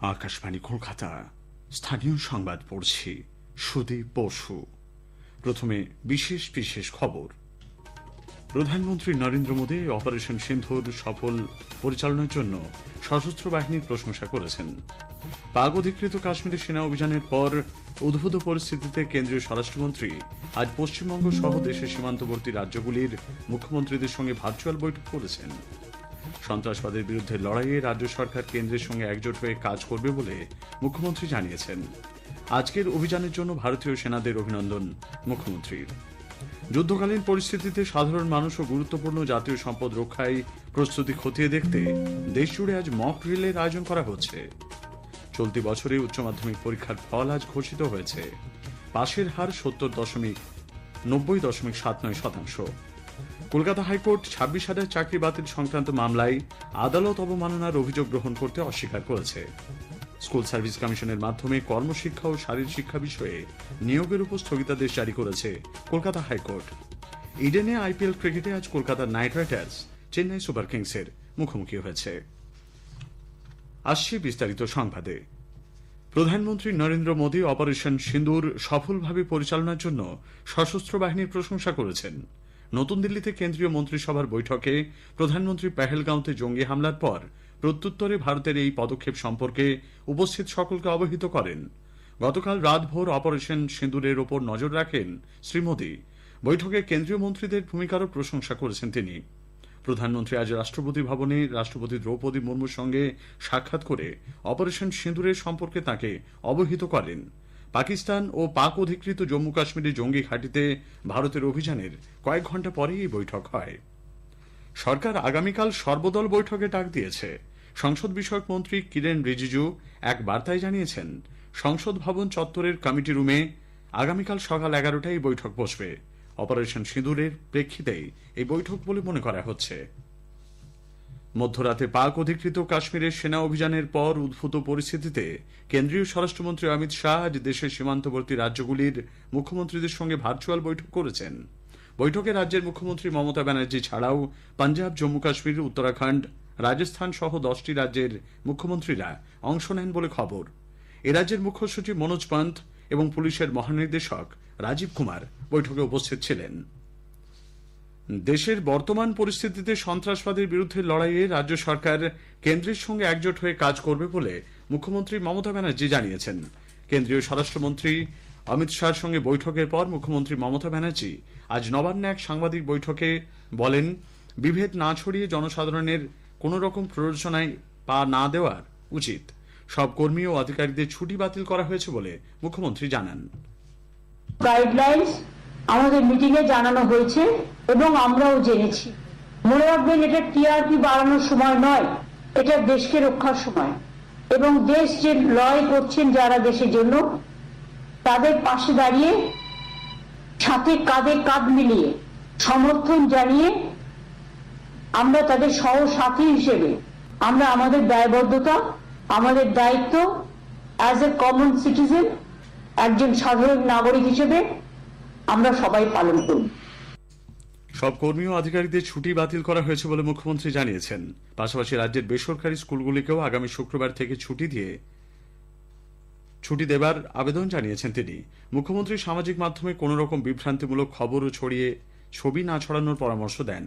আকাশবাণী কলকাতা, স্থানীয় সংবাদ পড়ছি সুদীপ বসু। প্রথমে বিশেষ বিশেষ খবর। প্রধানমন্ত্রী নরেন্দ্র মোদী অপারেশন সিন্ধুর সফল পরিচালনার জন্য সশস্ত্র বাহিনীর প্রশংসা করেছেন। পাক অধিকৃত কাশ্মীরের সেনা অভিযানের পর উদ্ভূত পরিস্থিতিতে কেন্দ্রীয় স্বরাষ্ট্রমন্ত্রী আজ পশ্চিমবঙ্গ সহ দেশের সীমান্তবর্তী রাজ্যগুলির মুখ্যমন্ত্রীদের সঙ্গে ভার্চুয়াল বৈঠক করেছেন। সন্ত্রাসবাদের বিরুদ্ধে লড়াইয়ে রাজ্য সরকার কেন্দ্রের সঙ্গে একজোট হয়ে কাজ করবে বলে মুখ্যমন্ত্রী জানিয়েছেন। আজকের অভিযানের জন্য ভারতীয় সেনাদের অভিনন্দন মুখ্যমন্ত্রীর। যুদ্ধকালীন পরিস্থিতিতে সাধারণ মানুষ ও গুরুত্বপূর্ণ জাতীয় সম্পদ রক্ষায় প্রস্তুতি খতিয়ে দেখতে দেশজুড়ে আজ মক ড্রিলের আয়োজন করা হচ্ছে। চলতি বছরে উচ্চ মাধ্যমিক পরীক্ষার ফল আজ ঘোষিত হয়েছে। পাশের হার সত্তর দশমিক নব্বই দশমিক সাত নয় শতাংশ। কলকাতা হাইকোর্ট ছাব্বিশ হাজার চাকরি বাতিল সংক্রান্ত মামলায় আদালত অবমাননার অভিযোগ গ্রহণ করতে অস্বীকার করেছে। স্কুল সার্ভিস কমিশনের মাধ্যমে কর্মশিক্ষা ও শারীর শিক্ষা বিষয়ে নিয়োগের উপর স্থগিতাদেশ জারি করেছে কলকাতা হাইকোর্ট। ইডেনে আইপিএল ক্রিকেটে আজ কলকাতার নাইট রাইডার্স, চেন্নাই সুপার কিংসের মুখোমুখি হয়েছে। বিস্তারিত সংবাদে। প্রধানমন্ত্রী নরেন্দ্র মোদী অপারেশন সিন্দুর সফলভাবে পরিচালনার জন্য সশস্ত্র বাহিনীর প্রশংসা করেছেন। নতুন দিল্লিতে কেন্দ্রীয় মন্ত্রিসভার বৈঠকে প্রধানমন্ত্রী পেহেলগাঁওতে জঙ্গি হামলার পর প্রত্যুত্তরে ভারতের এই পদক্ষেপ সম্পর্কে উপস্থিত সকলকে অবহিত করেন। গতকাল রাতভর অপারেশন সিন্দুরের ওপর নজর রাখেন শ্রী মোদী। বৈঠকে কেন্দ্রীয় মন্ত্রীদের ভূমিকারও প্রশংসা করেছেন তিনি। প্রধানমন্ত্রী আজ রাষ্ট্রপতি ভবনে রাষ্ট্রপতি দ্রৌপদী মুর্মুর সঙ্গে সাক্ষাৎ করে অপারেশন সিঁদুরের সম্পর্কে তাকে অবহিত করেন। পাকিস্তান ও পাক অধিকৃত জম্মু কাশ্মীরে জঙ্গি ঘাঁটিতে ভারতের অভিযানের কয়েক ঘণ্টা পরেই এই বৈঠক হয়। সরকার আগামীকাল সর্বদল বৈঠকে ডাক দিয়েছে। সংসদ বিষয়ক মন্ত্রী কিরেন রিজিজু এক বার্তায় জানিয়েছেন, সংসদ ভবন চত্বরের কমিটি রুমে আগামীকাল সকাল এগারোটায় বৈঠক বসবে। অপারেশন সিঁদুরের প্রেক্ষিতেই এই বৈঠক বলে মনে করা হচ্ছে। মধ্যরাতে পাক অধিকৃত কাশ্মীরের সেনা অভিযানের পর উদ্ভূত পরিস্থিতিতে কেন্দ্রীয় স্বরাষ্ট্রমন্ত্রী অমিত শাহ আজ দেশের সীমান্তবর্তী রাজ্যগুলির মুখ্যমন্ত্রীদের সঙ্গে ভার্চুয়াল বৈঠক করেছেন। বৈঠকে রাজ্যের মুখ্যমন্ত্রী মমতা ব্যানার্জি ছাড়াও পাঞ্জাব, জম্মু কাশ্মীর, উত্তরাখণ্ড, রাজস্থান সহ দশটি রাজ্যের মুখ্যমন্ত্রীরা অংশ নেন বলে খবর। এ রাজ্যের মুখ্য সচিব মনোজ পন্থ এবং পুলিশের মহানির্দেশক রাজীব কুমার বৈঠকে উপস্থিত ছিলেন। দেশের বর্তমান পরিস্থিতিতে সন্ত্রাসবাদের বিরুদ্ধে লড়াইয়ে রাজ্য সরকার কেন্দ্রের সঙ্গে একজোট হয়ে কাজ করবে বলে মুখ্যমন্ত্রী মমতা ব্যানার্জি জানিয়েছেন। কেন্দ্রীয় স্বরাষ্ট্রমন্ত্রী অমিত শাহর সঙ্গে বৈঠকের পর মুখ্যমন্ত্রী মমতা ব্যানার্জি আজ নবান্নে এক সাংবাদিক বৈঠকে বলেন, বিভেদ না ছড়িয়ে জনসাধারণের কোন রকম প্ররোচনায় পা না দেওয়ার উচিত। সব কর্মী ও আধিকারিকদের ছুটি বাতিল করা হয়েছে বলে মুখ্যমন্ত্রী জানান। আমাদের মিটিং এ জানানো হয়েছে এবং আমরাও জেনেছি। মনে রাখবেন, এটা টিআরপি বাড়ানোর সময় নয়, এটা দেশকে রক্ষার সময়। এবং দেশ যে লড়াই করছেন যারা দেশের জন্য, তাদের পাশে দাঁড়িয়ে, সাথে কাঁধে কাঁধ মিলিয়ে সমর্থন জানিয়ে আমরা তাদের সহ সাথী হিসেবে, আমরা আমাদের দায়বদ্ধতা, আমাদের দায়িত্ব অ্যাজ এ কমন সিটিজেন একজন সাধারণ নাগরিক হিসেবে আমরা সবাই পালন করি সব কর্মী ও আধিকারিকদের ছুটি বাতিল করা হয়েছে বলে মুখ্যমন্ত্রী জানিয়েছেন। পাশাপাশি রাজ্যের বেসরকারি স্কুলগুলিকেও আগামী শুক্রবার থেকে ছুটি দিয়ে ছুটি দেবার আবেদন জানিয়েছেন তিনি। মুখ্যমন্ত্রী সামাজিক মাধ্যমে কোন রকম বিভ্রান্তিমূলক খবর ছড়িয়ে ছবি না ছড়ানোর পরামর্শ দেন।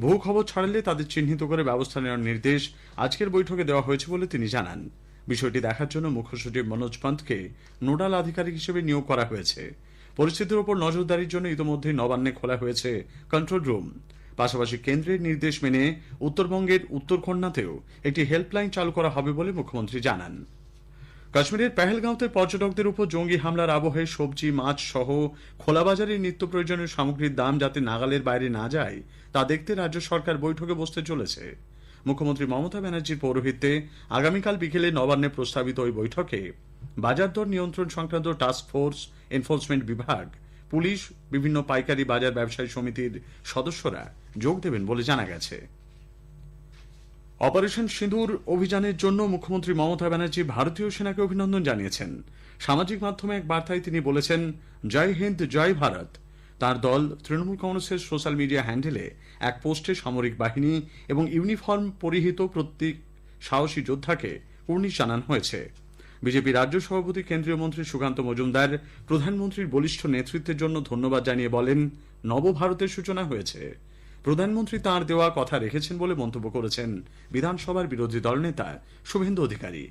বহু খবর ছড়ালে তাদের চিহ্নিত করে ব্যবস্থা নেওয়ার নির্দেশ আজকের বৈঠকে দেওয়া হয়েছে বলে তিনি জানান। বিষয়টি দেখার জন্য মুখ্য সচিব মনোজ পান্তকে নোডাল আধিকারিক হিসেবে নিয়োগ করা হয়েছে। পরিস্থিতির উপর নজরদারির জন্য ইতিমধ্যেই নবান্নে খোলা হয়েছে কন্ট্রোল রুম পাশাপাশি কেন্দ্রের নির্দেশ মেনে উত্তরবঙ্গের উত্তরকন্যাতেও একটি হেল্পলাইন চালু করা হবে বলে মুখ্যমন্ত্রী জানান। কাশ্মীরের পেহেলগাঁওতে পর্যটকদের উপর জঙ্গি হামলার আবহে সবজি, মাছ সহ খোলা বাজারে নিত্য প্রয়োজনীয় সামগ্রীর দাম যাতে নাগালের বাইরে না যায়, তা দেখতে রাজ্য সরকার বৈঠকে বসতে চলেছে। মুখ্যমন্ত্রী মমতা ব্যানার্জির পৌরোহিত্যে আগামীকাল বিকেলে নবান্নে প্রস্তাবিত ওই বৈঠকে বাজার দর নিয়ন্ত্রণ সংক্রান্ত টাস্ক ফোর্স এনফোর্সমেন্ট বিভাগ, পুলিশ, বিভিন্ন পাইকারি বাজার ব্যবসায়ী সমিতির সদস্যরা যোগ দেবেন বলে জানা গেছে। অপারেশন সিঁদুর অভিযানের জন্য মুখ্যমন্ত্রী মমতা ব্যানার্জি ভারতীয় সেনাকে অভিনন্দন জানিয়েছেন। সামাজিক মাধ্যমে এক বার্তায় তিনি বলেছেন, জয় হিন্দ, জয় ভারত। তার দল তৃণমূল কংগ্রেসের সোশ্যাল মিডিয়া হ্যান্ডেলে এক পোস্টে সামরিক বাহিনী এবং ইউনিফর্ম পরিহিত প্রত্যেক সাহসী যোদ্ধাকে কুর্নিশ জানান হয়েছে। বিজেপি রাজ্য সভাপতি, কেন্দ্রীয় মন্ত্রী সুকান্ত মজুমদার প্রধানমন্ত্রীর বলিষ্ঠ নেতৃত্বের জন্য ধন্যবাদ জানিয়ে বলেন, নবভারতের সূচনা হয়েছে। প্রধানমন্ত্রী তাঁর দেওয়া কথা রেখেছেন বলে মন্তব্য করেছেন বিধানসভার বিরোধী দলনেতা শুভেন্দু অধিকারী।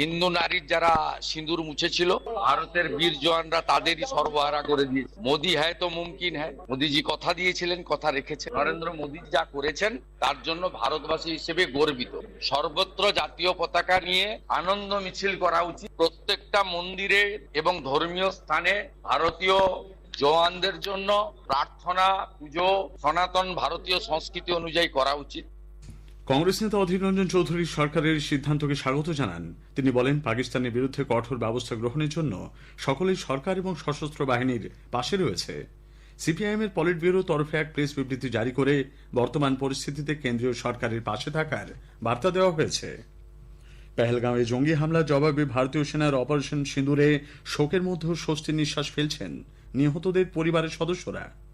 হিন্দু নারীর যারা সিঁদুর মুছেছিল, ভারতের বীর জওয়ানরা তাদেরই সর্বহারা করে দিয়েছে। মোদী হ্যায় তো মুমকিন হ্যায়। মোদীজি কথা দিয়েছিলেন, কথা রেখেছেন। নরেন্দ্র মোদী যা করেছেন, তার জন্য ভারতবাসী হিসেবে গর্বিত। সর্বত্র জাতীয় পতাকা নিয়ে আনন্দ মিছিল করা উচিত। প্রত্যেকটা মন্দিরে এবং ধর্মীয় স্থানে ভারতীয় জওয়ানদের জন্য প্রার্থনা, পুজো, সনাতন ভারতীয় সংস্কৃতি অনুযায়ী করা উচিত। কংগ্রেস নেতা অধীর রঞ্জন চৌধুরী সরকারের সিদ্ধান্তকে স্বাগত জানান। তিনি বলেন, পাকিস্তানের বিরুদ্ধে কঠোর ব্যবস্থা গ্রহণের জন্য সকলেই সরকার এবং সশস্ত্র বাহিনীর পাশে রয়েছে। সিপিআইএম এর পলিট ব্যুরো তরফে এক প্রেস বিবৃতি জারি করে বর্তমান পরিস্থিতিতে কেন্দ্রীয় সরকারের পাশে থাকার বার্তা দেওয়া হয়েছে। পেহেলগাঁওয়ে জঙ্গি হামলার জবাবে ভারতীয় সেনার অপারেশন সিঁদুরে শোকের মধ্যেও স্বস্তির নিঃশ্বাস ফেলছেন নিহতদের পরিবারের সদস্যরা।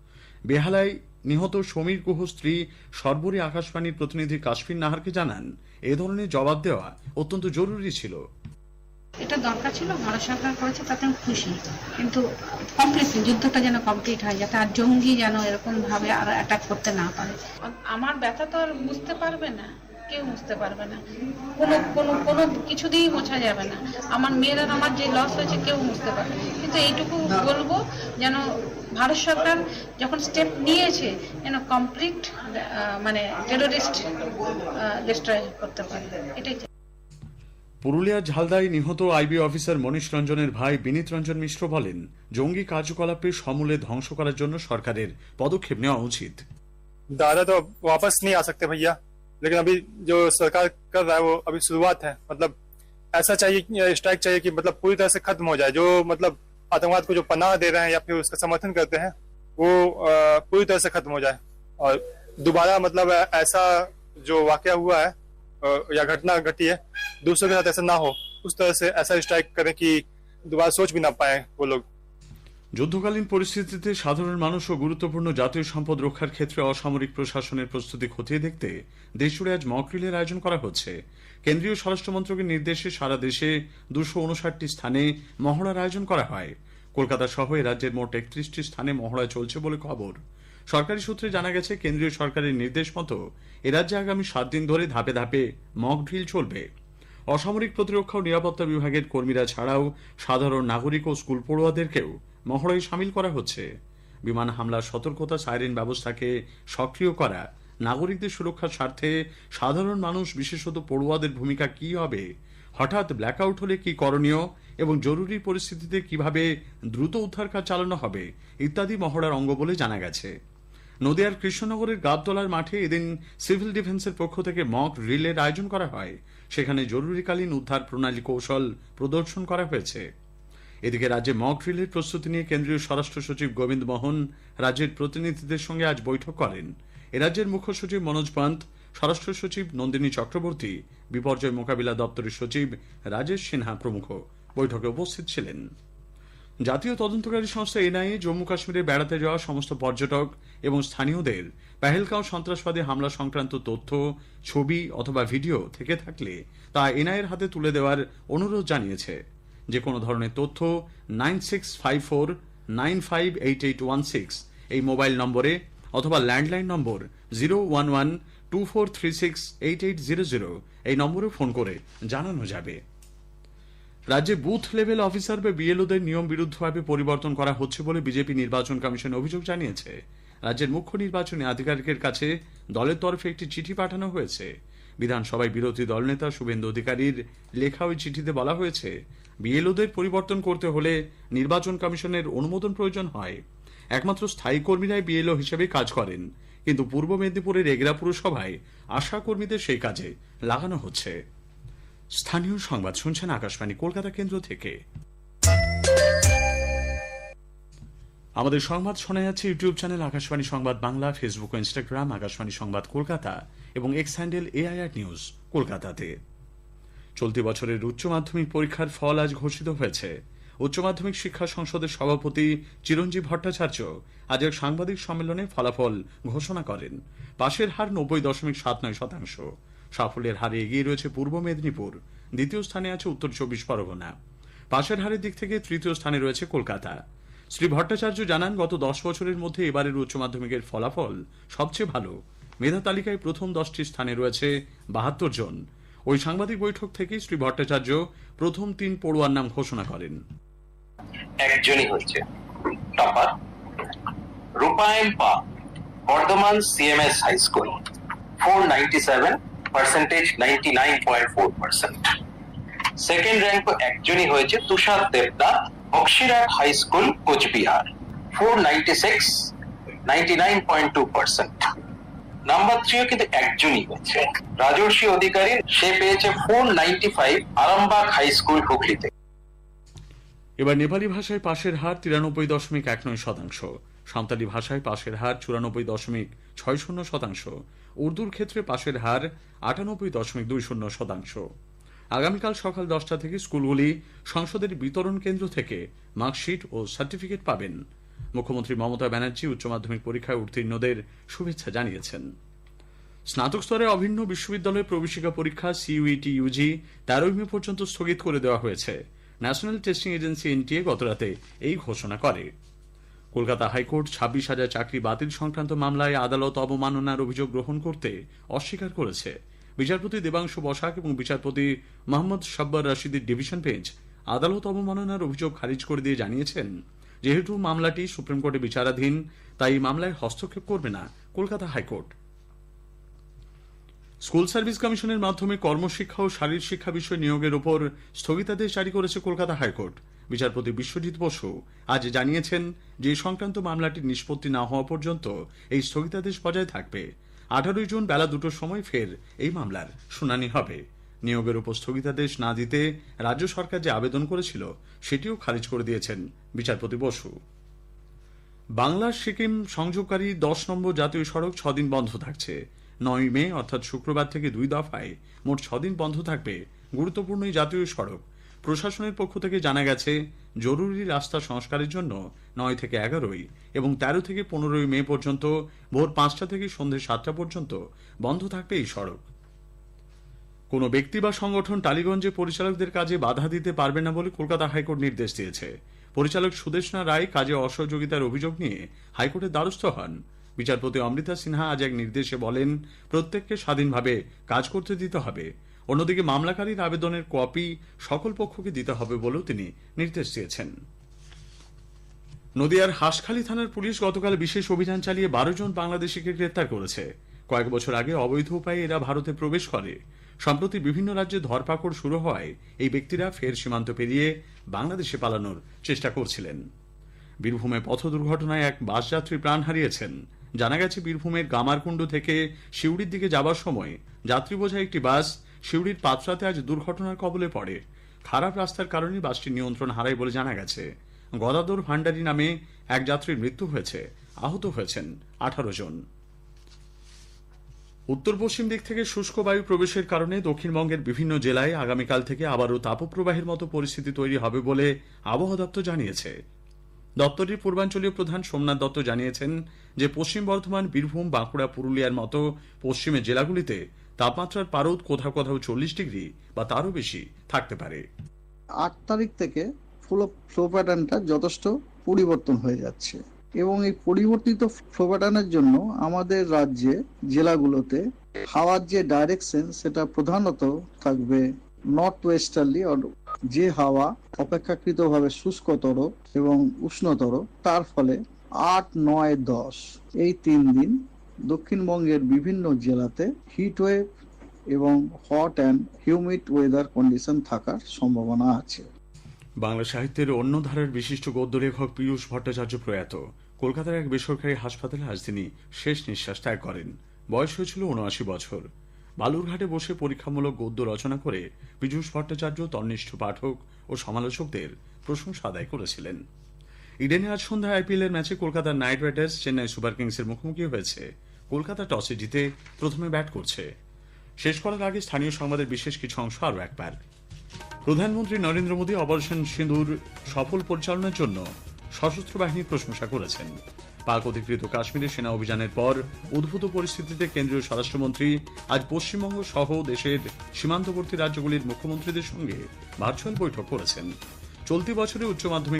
বেহালায় নিহত সমীর গুহ স্ত্রী সর্বরী আকাশবাণীর প্রতিনিধি কাশ্মীর নাহারকে জানান এ ধরনের জবাব দেওয়া অত্যন্ত জরুরি ছিল। এটা দরকার ছিল ভারত সরকার করেছে তাতে আমি খুশি। কিন্তু কমপ্লিট যুদ্ধটা যেন কমপ্লিট হয় যাতে আর জঙ্গি যেন এরকম ভাবে আর অ্যাটাক করতে না পারে। আমার ব্যথা তো আর বুঝতে পারবে না। কেউ বুঝতে পারবে না কোনো কোনো কোনো কিছু দিয়েই মোছা যাবে না আমার মেয়ের আর আমার যে লস হয়েছে কেউ বুঝতে পারবে না। কিন্তু এইটুকু বলবো যেন ভারত সরকার যখন স্টেপ নিয়েছে যেন কমপ্লিট মানে টেরোরিস্ট ডিস্ট্রয় করতে পারে এটাই চাই। পুরুলিয়ার ঝালদায় নিহত আইবি অফিসার মনীষ রঞ্জনের ভাই বিনীত রঞ্জন মিশ্র বলেন জঙ্গি কার্যকলাপে সমূলে ধ্বংস করার জন্য সরকারের পদক্ষেপ নেওয়া উচিত दादा तो वापस नहीं आ सकते भैया लेकिन अभी जो सरकार कर रहा है, वो अभी शुरुआत है। मतलब ऐसा चाहिए स्ट्राइक चाहिए कि मतलब पूरी तरह से खत्म हो जाए। जो मतलब आतंकवाद को जो पनाह दे रहे हैं या फिर उसका समर्थन करते हैं, वो पूरी तरह से खत्म हो जाए। और दोबारा मतलब ऐसा जो वाकया हुआ है या घटना घटी है, दूसरों के साथ ऐसा ना हो, उस तरह से ऐसा स्ट्राइक करें कि दोबारा सोच भी ना पाए वो लोग। যুদ্ধকালীন পরিস্থিতিতে সাধারণ মানুষ ও গুরুত্বপূর্ণ জাতীয় সম্পদ রক্ষার ক্ষেত্রে অসামরিক প্রশাসনের প্রস্তুতি খতিয়ে দেখতে দেশজুড়ে আজ মকরিলের আয়োজন করা হচ্ছে। কেন্দ্রীয় স্বরাষ্ট্রমন্ত্রকের নির্দেশে সারা দেশে দুশো উনষাটটি স্থানে মহড়ার আয়োজন করা হয়। কলকাতা সহ রাজ্যের মোট একত্রিশটি স্থানে মহড়া চলছে বলে খবর। সরকারি সূত্রে জানা গেছে, কেন্দ্রীয় সরকারের নির্দেশ মতো এ রাজ্যে আগামী সাত দিন ধরে ধাপে ধাপে মক ড্রিল চলবে। অসামরিক প্রতিরক্ষা ও নিরাপত্তা বিভাগের কর্মীরা ছাড়াও সাধারণ নাগরিক ও স্কুল পড়ুয়াদেরকেও মহড়ায় সামিল করা হচ্ছে। বিমান হামলার সতর্কতা সাইরেন ব্যবস্থাকে সক্রিয় করা। নাগরিকদের সুরক্ষার স্বার্থে সাধারণ মানুষ, বিশেষত পড়ুয়াদের ভূমিকা কি হবে? হঠাৎ ব্ল্যাকআউট হলে কি করণীয়? এবং জরুরি পরিস্থিতিতে কীভাবে দ্রুত উদ্ধার কাজ চালানো হবে? ইত্যাদি মহড়ার অঙ্গ বলে জানা গেছে। নদিয়ার কৃষ্ণনগরের গাবতলার মাঠে এদিন সিভিল ডিফেন্সের পক্ষ থেকে মক রিলের আয়োজন করা হয়। সেখানে জরুরিকালীন উদ্ধার প্রণালী কৌশল প্রদর্শন করা হয়েছে। এদিকে রাজ্যে মক ড্রিলের প্রস্তুতি নিয়ে কেন্দ্রীয় স্বরাষ্ট্র সচিব গোবিন্দ মোহন রাজ্যের প্রতিনিধিদের সঙ্গে আজ বৈঠক করেন। এ রাজ্যের মুখ্য সচিব মনোজ পান্ত, স্বরাষ্ট্র সচিব নন্দিনী চক্রবর্তী, বিপর্যয় মোকাবিলা দপ্তরের সচিব রাজেশ সিনহা প্রমুখ বৈঠকে উপস্থিত ছিলেন। জাতীয় তদন্তকারী সংস্থা এনআইএ জম্মু কাশ্মীরে বেড়াতে যাওয়া সমস্ত পর্যটক এবং স্থানীয়দের পেহেলগাঁও সন্ত্রাসবাদী হামলা সংক্রান্ত তথ্য, ছবি অথবা ভিডিও থেকে থাকলে তা এনআইএর হাতে তুলে দেওয়ার অনুরোধ জানিয়েছে। যে কোনো ধরনের তথ্য, nine six five four nine five eight eight one six, এই মোবাইল নম্বরে অথবা ল্যান্ডলাইন নম্বর zero one one two four three six eight eight zero zero, এই নম্বরে ফোন করে জানানো যাবে। রাজ্যে বুথ লেভেল অফিসার বা বিএলওদের নিয়ম বিরুদ্ধভাবে পরিবর্তন করা হচ্ছে বলে বিজেপি নির্বাচন কমিশন অভিযোগ জানিয়েছে। রাজ্যের মুখ্য নির্বাচনী আধিকারিকের কাছে দলের তরফে একটি চিঠি পাঠানো হয়েছে। বিধানসভায় বিরোধী দলনেতা শুভেন্দু অধিকারীর লেখা ওই চিঠিতে বলা হয়েছে, বিএলওদের পরিবর্তন করতে হলে নির্বাচন কমিশনের অনুমোদন প্রয়োজন হয়। একমাত্র স্থায়ী কর্মীরাই বিএলও হিসেবে কাজ করেন। কিন্তু পূর্ব মেদিনীপুরের এগরা পুরসভায় আশা কর্মীদের সেই কাজে লাগানো হচ্ছে। স্থানীয় সংবাদ শুনছেন আকাশবাণী, কলকাতা কেন্দ্র থেকে। আমাদের সংবাদ শোনা যাচ্ছে YouTube channel Akashvani Sangbad Bangla Facebook ও ইনস্টাগ্রাম আকাশবাণী সংবাদ কলকাতা এবং এক্স হ্যান্ডেল এআইআর নিউজ কলকাতাতে। চলতি বছরের উচ্চ মাধ্যমিক পরীক্ষার ফল আজ ঘোষিত হয়েছে। উচ্চ মাধ্যমিক শিক্ষা সংসদের সভাপতি চিরঞ্জীব ভট্টাচার্য আজ এক সাংবাদিক সম্মেলনে ফলাফল ঘোষণা করেন। পাশের হার নব্বই দশমিক সাত নয় শতাংশ। সাফল্যের হারে এগিয়ে রয়েছে পূর্ব মেদিনীপুর। দ্বিতীয় স্থানে আছে উত্তর চব্বিশ পরগনা। পাশের হারের দিক থেকে তৃতীয় স্থানে রয়েছে কলকাতা। শ্রী ভট্টাচার্য জানান, গত দশ বছরের মধ্যে এবারের উচ্চ মাধ্যমিকের ফলাফল সবচেয়ে ভালো। মেধা তালিকায় প্রথম দশটি স্থানে রয়েছে বাহাত্তর জন। ওই সাংবাদিক বৈঠক থেকেই শ্রী ভট্টাচার্য প্রথম তিন পড়ুয়ার নাম ঘোষণা করেন। একজনই হচ্ছে topper. Rupayan Pa, Bardhaman CMS high school four ninety seven percentage ninety nine point four percent second rank একজনই হয়েছে Tushar Debnath Baxirhat high school Cooch Behar. Four ninety six ninety nine point two percent number থ্রিও কিন্তু একজনই হয়েছে। রাজর্ষি অধিকারী, সে পেয়েছে four ninety five Arambagh high school হুগলিতে। এবার নেপালি ভাষায় পাশের হার তিরানব্বই দশমিক এক নয় শতাংশ। সাঁওতালি ভাষায় পাশের হার চুরানব্বই দশমিক ছয় শূন্য শতাংশ। উর্দুর ক্ষেত্রে পাশের হার আটানব্বই দশমিক দুই শূন্য শতাংশ। আগামীকাল সকাল দশটা থেকে স্কুলগুলি সংসদের বিতরণ কেন্দ্র থেকে মার্কশিট ও সার্টিফিকেট পাবেন। মুখ্যমন্ত্রী মমতা ব্যানার্জি উচ্চ মাধ্যমিক পরীক্ষায় উত্তীর্ণদের শুভেচ্ছা জানিয়েছেন। স্নাতক স্তরে অভিন্ন বিশ্ববিদ্যালয়ের প্রবেশিকা পরীক্ষা সিইউইটি ইউজি তেরোই মে পর্যন্ত স্থগিত করে দেওয়া হয়েছে। ন্যাশনাল টেস্টিং এজেন্সি এনটিএ গতরাতে এই ঘোষণা করে। কলকাতা হাইকোর্ট ছাব্বিশ হাজার চাকরি বাতিল সংক্রান্ত মামলায় আদালত অবমাননার অভিযোগ গ্রহণ করতে অস্বীকার করেছে। বিচারপতি দেবাংশু বসাক এবং বিচারপতি মোহাম্মদ সাব্বার রাশিদের ডিভিশন বেঞ্চ আদালত অবমাননার অভিযোগ খারিজ করে দিয়ে জানিয়েছেন, যেহেতু মামলাটি সুপ্রিম কোর্টে বিচারাধীন, তাই মামলায় হস্তক্ষেপ করবে না। কলকাতা হাইকোর্ট। স্কুল সার্ভিস কমিশনের মাধ্যমে কর্মশিক্ষা ও শারীর শিক্ষা বিষয় নিয়োগের ওপর স্থগিতাদেশ জারি করেছে কলকাতা হাইকোর্ট। বিচারপতি বিশ্বজিৎ বসু আজ জানিয়েছেন যে সংক্রান্ত মামলাটির নিষ্পত্তি না হওয়া পর্যন্ত এই স্থগিতাদেশ বজায় থাকবে। আঠারোই জুন বেলা দুটোর সময় ফের এই মামলার শুনানি হবে। নিয়োগের উপর স্থগিতাদেশ না দিতে রাজ্য সরকার যে আবেদন করেছিল, সেটিও খারিজ করে দিয়েছেন বিচারপতি বসু। বাংলার সিকিম সংযোগকারী দশ নম্বর জাতীয় সড়ক ছদিন বন্ধ থাকছে। নয় মে, অর্থাৎ শুক্রবার থেকে দুই দফায় মোট ছদিন বন্ধ থাকবে গুরুত্বপূর্ণ জাতীয় সড়ক। প্রশাসনের পক্ষ থেকে জানা গেছে, জরুরি রাস্তা সংস্কারের জন্য নয় থেকে এগারোই এবং তেরো থেকে পনেরোই মে পর্যন্ত, ভোর পাঁচটা থেকে সন্ধে সাতটা পর্যন্ত বন্ধ থাকবে এই সড়ক। কোনো ব্যক্তি বা সংগঠন টালিগঞ্জে পরিচালকদের কাজে বাধা দিতে পারবে না বলে কলকাতা হাইকোর্ট নির্দেশ দিয়েছে। পরিচালক সুদেশনা রায় কাজে অসহযোগিতার অভিযোগ নিয়ে হাইকোর্টের দ্বারস্থ হন। বিচারপতি অমৃতা সিনহা আজ এক নির্দেশে বলেন, প্রত্যেককে স্বাধীনভাবে কাজ করতে দিতে হবে। অন্যদিকে মামলাকারীর আবেদনের কপি সকল পক্ষকে দিতে হবে বলেও তিনি নির্দেশ দিয়েছেন। নদিয়ার হাঁসখালী থানার পুলিশ গতকাল বিশেষ অভিযান চালিয়ে বারো জন বাংলাদেশিকে গ্রেপ্তার করেছে। কয়েক বছর আগে অবৈধ উপায়ে এরা ভারতে প্রবেশ করে। সম্প্রতি বিভিন্ন রাজ্যে ধরপাকড় শুরু হওয়ায় এই ব্যক্তিরা ফের সীমান্ত পেরিয়ে বাংলাদেশে পালানোর চেষ্টা করছিলেন। বীরভূমে পথ দুর্ঘটনায় এক বাসযাত্রী প্রাণ হারিয়েছেন। জানা গেছে, বীরভূমের গামারকুণ্ড থেকে শিউড়ির দিকে যাবার সময় যাত্রী বোঝা একটি বাস শিউড়ির পাত্রাতে আজ দুর্ঘটনার কবলে পড়ে। খারাপ রাস্তার কারণে বাসটি নিয়ন্ত্রণ হারায় বলে জানা গেছে। গদাদর ভান্ডারী নামে এক যাত্রীর মৃত্যু হয়েছে। আহত হয়েছেন আঠারো জন। উত্তর পশ্চিম দিক থেকে শুষ্ক বায়ু প্রবেশের কারণে দক্ষিণবঙ্গের বিভিন্ন জেলায় আগামীকাল থেকে আবারও তাপপ্রবাহের মতো পরিস্থিতি তৈরি হবে বলে আবহাওয়া দপ্তর জানিয়েছে। দপ্তরের পূর্বাঞ্চলীয় প্রধান সোমনাথ দত্ত জানিয়েছেন যে পশ্চিম বর্ধমান, বীরভূম, বাঁকুড়া, পুরুলিয়ার মতো পশ্চিমের জেলাগুলিতে তাপমাত্রার পারদ কোথাও কোথাও চল্লিশ ডিগ্রি বা তারও বেশি থাকতে পারে। আট তারিখ থেকে ফ্লো ফ্লো প্যাটার্নটা যথেষ্ট পরিবর্তন হয়ে যাচ্ছে এবং এই পরিবর্তিত ফ্লো প্যাটার্নের জন্য আমাদের রাজ্যে, জেলাগুলোতে হাওয়ার যে ডাইরেকশন সেটা প্রধানত থাকবে নর্থ ওয়েস্টার্লি যে হাওয়া অপেক্ষাকৃতভাবে শুষ্কতর এবং উষ্ণতর, তার ফলে আট, নয়, দশ এই তিন দিন দক্ষিণবঙ্গের বিভিন্ন জেলাতে হিট ওয়েভ এবং hot and humid weather condition থাকার সম্ভাবনা আছে। বাংলা সাহিত্যের অন্য ধারার বিশিষ্ট গদ্য লেখক পীযূষ ভট্টাচার্য প্রয়াত। কলকাতার এক বেসরকারি হাসপাতালে আজ তিনি শেষ নিঃশ্বাস ত্যাগ করেন। বয়স হয়েছিল উনআশি বছর। বালুরঘাটে বসে পরীক্ষামূলক গদ্য রচনা করে পীযূষ ভট্টাচার্য তন্নিষ্ঠ পাঠক ও সমালোচকদের প্রশংসা আদায় করেছিলেন। ইডেনে আজ সন্ধ্যায় আইপিএল এর ম্যাচে কলকাতার নাইট রাইডার্স চেন্নাই সুপার কিংসের মুখোমুখি হয়েছে। কলকাতা টসে জিতে প্রথমে ব্যাট করছে। শেষ করার আগে স্থানীয় সংবাদের বিশেষ কিছু অংশ আরও একবার। প্রধানমন্ত্রী নরেন্দ্র মোদী অপারেশন সিঁদুর সফল পরিচালনার জন্য সশস্ত্র বাহিনীর প্রশংসা করেছেন। পাক অধিকৃত কাশ্মীরে সেনা অভিযানের পর উদ্ভূত পরিস্থিতিতে কেন্দ্রীয় স্বরাষ্ট্রমন্ত্রী আজ পশ্চিমবঙ্গ সহ দেশের সীমান্তবর্তী রাজ্যগুলির মুখ্যমন্ত্রীদের সঙ্গে ভার্চুয়াল বৈঠক করেছেন। চলতি বছরে উচ্চ মাধ্যমিক